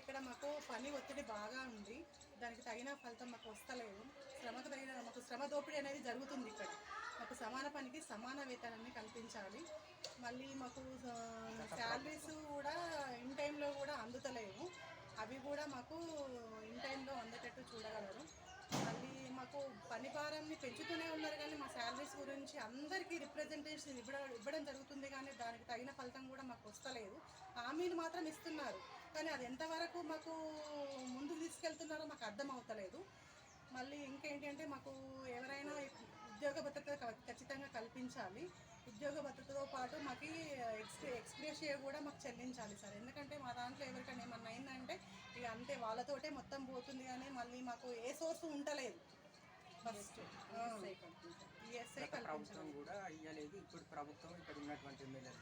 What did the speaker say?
ఇక్కడ మాకు పని ఒత్తిడి బాగా ఉంది. దానికి తగిన ఫలితం మాకు వస్తలేదు. శ్రమకు తగిన మాకు శ్రమ దోపిడీ అనేది జరుగుతుంది ఇక్కడ. మాకు సమాన పనికి సమాన వేతనాన్ని కల్పించాలి. మళ్ళీ మాకు శాలరీస్ కూడా ఇన్ టైంలో కూడా అందుతలేవు. అవి కూడా మాకు ఇన్ టైంలో అందేటట్టు చూడగలరు. మళ్ళీ మాకు పని భారాన్ని పెంచుతూనే ఉన్నారు కానీ మా శాలరీస్ గురించి అందరికీ రిప్రజెంటేషన్ ఇవ్వడం ఇవ్వడం జరుగుతుంది కానీ దానికి తగిన ఫలితం కూడా మాకు వస్తలేదు. హామీలు మాత్రం ఇస్తున్నారు. కానీ అది ఎంతవరకు మాకు ముందుకు తీసుకెళ్తున్నారో మాకు అర్థం అవుతలేదు. మళ్ళీ ఇంకేంటి అంటే మాకు ఎవరైనా ఉద్యోగ భద్రత క- ఖచ్చితంగా కల్పించాలి. ఉద్యోగ భద్రతతో పాటు మాకు ఎక్స్ప్రె ఎక్స్ప్రెషియా కూడా మాకు చెల్లించాలి సార్. ఎందుకంటే మా దాంట్లో ఎవరికైనా ఏమన్నా అయిందంటే ఇక అంతే వాళ్ళతోటే మొత్తం పోతుంది కానీ మళ్ళీ మాకు ఏ సోర్స్ ఉండలేదు. ఫస్ట్ ఈఎస్ఐ గత ప్రభుత్వం కూడా ఇవ్వలేదు ఇప్పుడు ప్రభుత్వం ఇక్కడ ఉన్నటువంటి ఎమ్మెల్యేలు